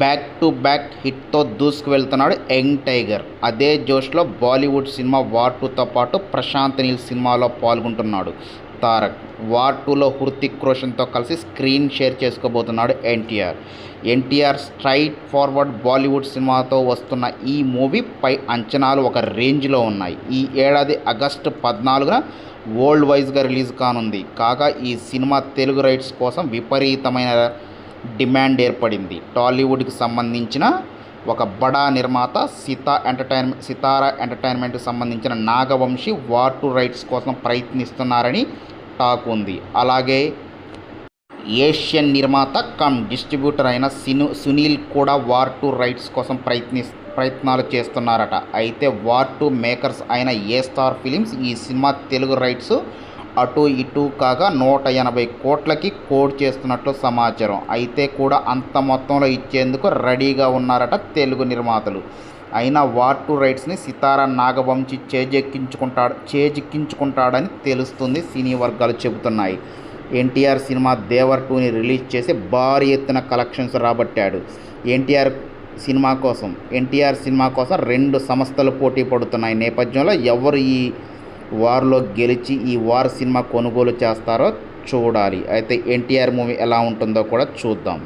Back to back హిట్తో దూసుకు వెళ్తున్నాడు young tiger. అదే జోష్లో బాలీవుడ్ సినిమా వార్ టూతో పాటు ప్రశాంత్ నీల్ సినిమాలో పాల్గొంటున్నాడు. తారక్ వార్ టూలో హృతిక్ రోషన్తో కలిసి స్క్రీన్ షేర్ చేసుకోబోతున్నాడు ఎన్టీఆర్. ఎన్టీఆర్ స్ట్రైట్ ఫార్వర్డ్ బాలీవుడ్ సినిమాతో వస్తున్న ఈ మూవీ పై అంచనాలు ఒక రేంజ్లో ఉన్నాయి. ఈ ఏడాది ఆగస్టు పద్నాలుగున వరల్డ్ వైజ్గా రిలీజ్ కానుంది. కాగా ఈ సినిమా తెలుగు రైట్స్ కోసం విపరీతమైన డిమాండ్ ఏర్పడింది. టాలీవుడ్కి సంబంధించిన ఒక బడా నిర్మాత సీతా ఎంటర్టైన్మెంట్ సితారా ఎంటర్టైన్మెంట్కి సంబంధించిన నాగవంశి వార్ టు రైట్స్ కోసం ప్రయత్నిస్తున్నారని టాక్ ఉంది. అలాగే ఏషియన్ నిర్మాత కమ్ డిస్ట్రిబ్యూటర్ అయిన సిను సునీల్ కూడా వార్ టు రైట్స్ కోసం ప్రయత్ని ప్రయత్నాలు చేస్తున్నారట. అయితే వార్ టూ మేకర్స్ అయిన ఏ స్టార్ ఫిలిమ్స్ ఈ సినిమా తెలుగు రైట్స్ అటు ఇటు కాగా నూట ఎనభై కోట్లకి కోడ్ చేస్తున్నట్లు సమాచారం. అయితే కూడా అంత మొత్తంలో ఇచ్చేందుకు రెడీగా ఉన్నారట తెలుగు నిర్మాతలు. అయినా వార్ టూ రైట్స్ని సితారా నాగవంశి చేజెక్కించుకుంటాడు చేజిక్కించుకుంటాడని తెలుస్తుంది సినీ వర్గాలు చెబుతున్నాయి. ఎన్టీఆర్ సినిమా దేవర్ టూని రిలీజ్ చేసి భారీ ఎత్తున కలెక్షన్స్ రాబట్టాడు. ఎన్టీఆర్ సినిమా కోసం ఎన్టీఆర్ సినిమా కోసం రెండు సంస్థలు పోటీ పడుతున్నాయి. నేపథ్యంలో ఎవరు ఈ వార్లో గెలిచి ఈ వార్ సినిమా కొనుగోలు చేస్తారో చూడాలి. అయితే ఎన్టీఆర్ మూవీ ఎలా ఉంటుందో కూడా చూద్దాం.